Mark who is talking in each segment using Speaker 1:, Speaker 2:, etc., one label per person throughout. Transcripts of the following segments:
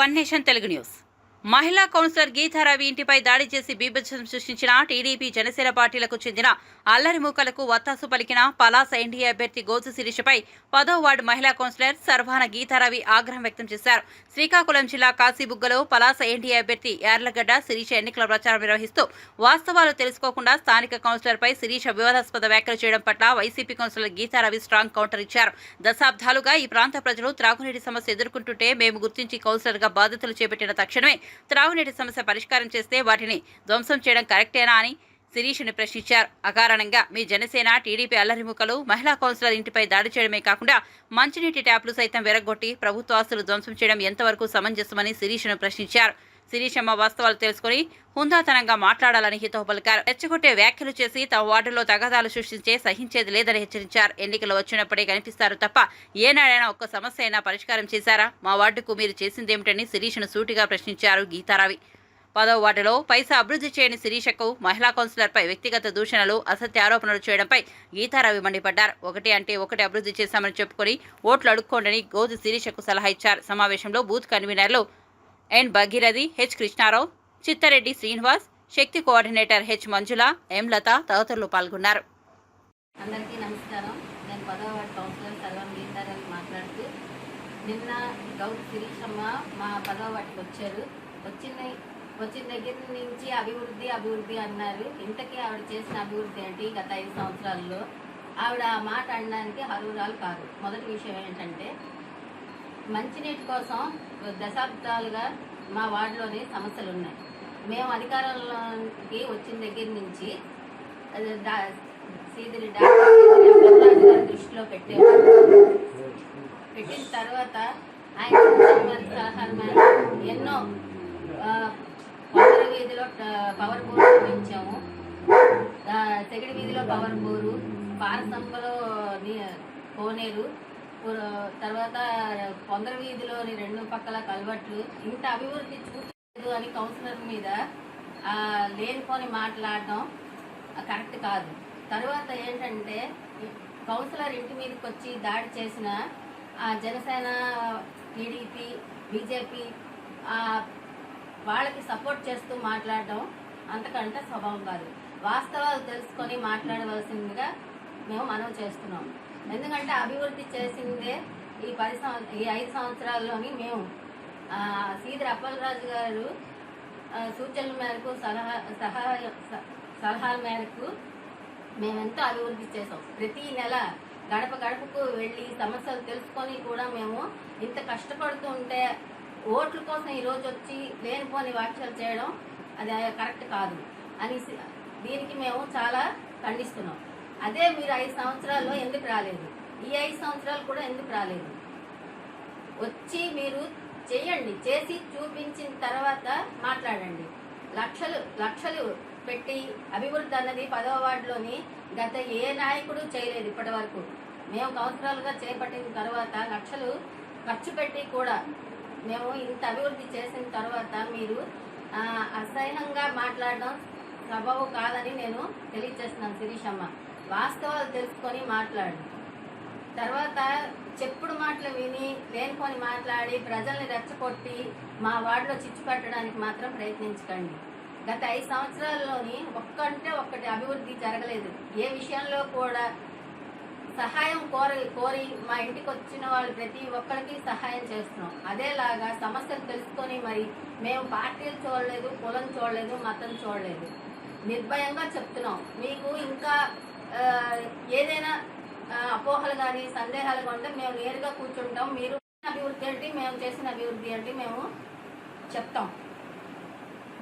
Speaker 1: One nation Telugu news. మహిళా councillor Geetharavi ఇంటిపై దాడి చేసి బీభత్సం సృష్టించిన టీడీపీ జనసేన పార్టీలకు చెందిన అల్లరి మూకలకు వత్తాసు పలికిన పలాస ఎన్డీఏ అభ్యర్థి గోసు శిరీషపై పదో వార్డు మహిళా కౌన్సిలర్ సర్వాన గీతారావి ఆగ్రహం వ్యక్తం చేశారు. శ్రీకాకుళం జిల్లా కాశీబుగ్గలో పలాస ఎన్డీఏ అభ్యర్థి యార్లగడ్డ శిరీష ఎన్నికల ప్రచారం నిర్వహిస్తూ వాస్తవాలు తెలుసుకోకుండా స్థానిక కౌన్సిలర్పై శిరీష వివాదాస్పద వ్యాఖ్యలు చేయడం పట్ల YCP councillor Geetharavi strong counter ఇచ్చారు. దశాబ్దాలుగా ఈ ప్రాంత ప్రజలు త్రాగునీటి సమస్య ఎదుర్కొంటుంటే మేము గుర్తించి కౌన్సిలర్గా బాధ్యతలు చేపట్టిన తక్షణమే త్రాగునీటి సమస్య పరిష్కారం చేస్తే వాటిని ధ్వంసం చేయడం కరెక్టేనా అని శిరీష్ని ప్రశ్నించారు. అకారణంగా మీ జనసేన టీడీపీ అల్లరిముఖలు మహిళా కౌన్సిలర్ ఇంటిపై దాడి చేయడమే కాకుండా మంచినీటి ట్యాప్లు సైతం విరగొట్టి ప్రభుత్వ ఆస్తులు ధ్వంసం చేయడం ఎంతవరకు సమంజసమని శిరీష్ను ప్రశ్నించారు. శిరీషమ్మ వాస్తవాలు తెలుసుకుని హుందాతనంగా మాట్లాడాలని హితవు పలికారు. రెచ్చగొట్టే వ్యాఖ్యలు చేసి తమ వార్డులో తగాదాలు సృష్టించే సహించేది లేదని హెచ్చరించారు. ఎన్నికలు వచ్చినప్పుడే కనిపిస్తారు తప్ప ఏనాడైనా ఒక్క సమస్య అయినా పరిష్కారం చేశారా? మా వార్డుకు మీరు చేసిందేమిటని శిరీషను సూటిగా ప్రశ్నించారు గీతారావి. పదవ వార్డులో పైసా అభివృద్ధి చేయని శిరీషకు మహిళా కౌన్సిలర్పై వ్యక్తిగత దూషణలు అసత్య ఆరోపణలు చేయడంపై గీతారావి మండిపడ్డారు. ఒకటి అంటే ఒకటి అభివృద్ధి చేశామని చెప్పుకొని ఓట్లు అడుక్కోండని గోది శిరీషకు సలహా ఇచ్చారు. సమావేశంలో బూత్ కన్వీనర్లు N Bhagirathi H Krishnarao Chittareddy Srinivas Shakti coordinator H Manjula M Latha తదితరులు పాల్గొన్నారు.
Speaker 2: అందరికీ నమస్కారం. నేను పదవ వార్డు కౌన్సిలర్ సర్వం గీతారావు మాట్లాడుతూ నిన్న గౌడ్ శిరీషమ్మ మా పదవ వాటికి వచ్చారు. వచ్చిన వచ్చిన దగ్గర నుంచి అభివృద్ధి అభివృద్ధి అన్నారు. ఇంతకీ ఆవిడ చేసిన అభివృద్ధి అంటే గత ఐదు సంవత్సరాల్లో? ఆవిడ ఆ మాట అనడానికి అర్హురాలు కాదు. మొదటి విషయం ఏంటంటే మంచినీటి కోసం దశాబ్దాలుగా మా వార్డులోని సమస్యలు ఉన్నాయి మేము అధికారంలోకి వచ్చిన దగ్గర నుంచి సీదిరి డాక్టర్ దృష్టిలో పెట్టాము పెట్టిన తర్వాత ఆయన సహకారమైన ఎన్నో పవర్ వీధిలో పవర్ బోర్ నిర్మించాము. తెగిడి వీధిలో పవర్ బోరు పారసంబలో ని- కోనేరు తర్వాత కొందర వీధిలోని రెండు పక్కల కలవట్లు ఇంత అభివృద్ధి చూడలేదు అని కౌన్సిలర్ మీద లేనిపోని మాట్లాడడం కరెక్ట్ కాదు. తర్వాత ఏంటంటే కౌన్సిలర్ ఇంటి మీదకి వచ్చి దాడి చేసిన ఆ జనసేన టీడీపీ బీజేపీ వాళ్ళకి సపోర్ట్ చేస్తూ మాట్లాడడం అంతకంటే స్వభావం కాదు. వాస్తవాలు తెలుసుకొని మాట్లాడవలసిందిగా మేము మనం చేస్తున్నాం. ఎందుకంటే అభివృద్ధి చేసిందే ఈ పది సంవత్సరం ఈ ఐదు సంవత్సరాల్లోని మేము. ఆ, అప్పలరాజు గారు సూచనల మేరకు సలహా సహాయ స- సలహాల మేరకు మేమెంతో అభివృద్ధి చేసాం ప్రతి నెల గడప గడపకు వెళ్ళి సమస్యలు తెలుసుకొని కూడా మేము ఇంత కష్టపడుతూ ఉంటే ఓట్ల కోసం ఈరోజు వచ్చి లేనిపోని వ్యాఖ్యలు చేయడం అది కరెక్ట్ కాదు. అని దీనికి మేము చాలా ఖండిస్తున్నాం. అదే మీరు ఐదు సంవత్సరాల్లో ఎందుకు రాలేదు? ఈ ఐదు సంవత్సరాలు కూడా ఎందుకు రాలేదు? వచ్చి మీరు చేయండి. చేసి చూపించిన తర్వాత మాట్లాడండి. లక్షలు లక్షలు పెట్టి అభివృద్ధి అన్నది పదవ వార్డులోని గత ఏ నాయకుడు చేయలేదు ఇప్పటి వరకు మేము సంవత్సరాలుగా చేపట్టిన తర్వాత లక్షలు ఖర్చు పెట్టి కూడా మేము ఇంత అభివృద్ధి చేసిన తర్వాత మీరు అసహ్యంగా మాట్లాడడం సబబు కాదని నేను తెలియజేస్తున్నాను శిరీషమ్మ. వాస్తవాలు తెలుసుకొని మాట్లాడు. తర్వాత చెప్పుడు మాటలు విని లేనిపోని మాట్లాడి ప్రజల్ని రెచ్చగొట్టి మా వార్డులో చిచ్చు పెట్టడానికి మాత్రం ప్రయత్నించకండి. గత ఐదు సంవత్సరాల్లోని ఒక్కంటే ఒక్కటి అభివృద్ధి జరగలేదు. ఏ విషయంలో కూడా సహాయం కోరి కోరి మా ఇంటికి వచ్చిన వాళ్ళు ప్రతి ఒక్కరికి సహాయం చేస్తున్నాం. అదేలాగా సమస్యలు తెలుసుకొని మరి మేము పార్టీలు చూడలేదు కులం చూడలేదు మతం చూడలేదు. నిర్భయంగా చెప్తున్నాం. మీకు ఇంకా ఏదైనా అపోహలు కానీ సందేహాలు కొంటే ఉంటే మేము నేరుగా కూర్చుంటాం. మీరు అభివృద్ధి ఏంటి? మేము చేసిన అభివృద్ధి ఏంటి? మేము చెప్తాం.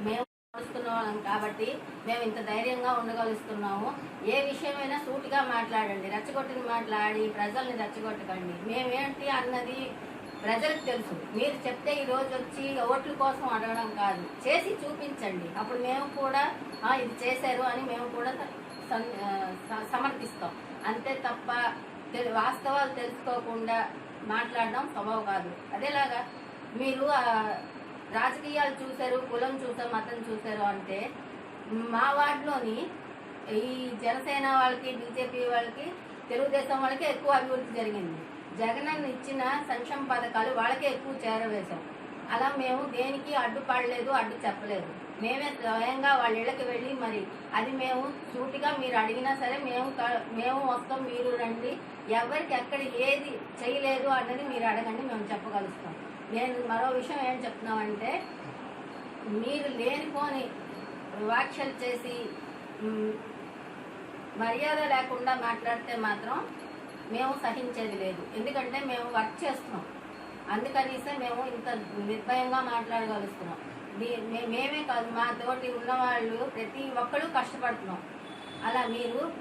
Speaker 2: మేము నడుస్తున్న వాళ్ళం కాబట్టి మేము ఇంత ధైర్యంగా ఉండగలుగుతున్నాము ఏ విషయమైనా సూటిగా మాట్లాడండి రెచ్చగొట్టిన మాట్లాడి ప్రజల్ని రెచ్చగొట్టకండి. మేమేంటి అన్నది ప్రజలకు తెలుసు. మీరు చెప్తే ఈరోజు వచ్చి ఓట్ల కోసం అడగడం కాదు. చేసి చూపించండి. అప్పుడు మేము కూడా ఇది చేశారు అని మేము కూడా సమర్థిస్తాం. అంతే తప్ప వాస్తవాలు తెలుసుకోకుండా మాట్లాడడం స్వభావం కాదు. అదేలాగా మీరు రాజకీయాలు చూశారు కులం చూసారు మతం చూశారు అంటే మా వార్డులోని ఈ జనసేన వాళ్ళకి బీజేపీ వాళ్ళకి తెలుగుదేశం వాళ్ళకి ఎక్కువ అభివృద్ధి జరిగింది. జగన్ ఇచ్చిన సంక్షేమ పథకాలు వాళ్ళకే ఎక్కువ చేరవేశాం. అలా మేము దేనికి అడ్డుపడలేదు అడ్డు చెప్పలేదు. మేమే స్వయంగా వాళ్ళ ఇళ్ళకి వెళ్ళి మరి అది మేము సూటిగా మీరు అడిగినా సరే మేము మేము వస్తాం మీరు రండి. ఎవరికి ఎక్కడ ఏది చేయలేదు అన్నది మీరు అడగండి మేము చెప్పగలుగుతాం నేను మరో విషయం ఏం చెప్తున్నామంటే మీరు లేనిపోని వ్యాఖ్యలు చేసి మర్యాద లేకుండా మాట్లాడితే మాత్రం మేము సహించేది లేదు. ఎందుకంటే మేము వర్క్ చేస్తున్నాం. అందుకనిసే మేము ఇంత నిర్భయంగా మాట్లాడగలుగుతున్నాం దీ- మే- మేమే కాదు మా తోటి ఉన్నవాళ్ళు ప్రతి ఒక్కరూ కష్టపడుతున్నాం. అలా మీరు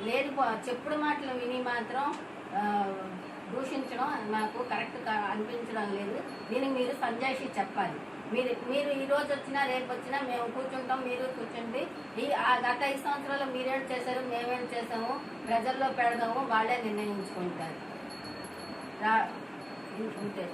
Speaker 2: లేని చెప్పుడు మాటలు విని మాత్రం దూషించడం మాకు కరెక్ట్ అనిపించడం లేదు. దీనికి మీరు సంజాయిషి చెప్పాలి. మీరు మీరు ఈ రోజు వచ్చినా రేపు వచ్చినా మేము కూర్చుంటాం మీరు కూర్చుండి. ఈ ఆ గత ఐదు సంవత్సరాలు మీరేం చేశారు మేమేం చేసాము ప్రజల్లో పెడదాము వాళ్ళే నిర్ణయించుకుంటారు. రా ఇంతే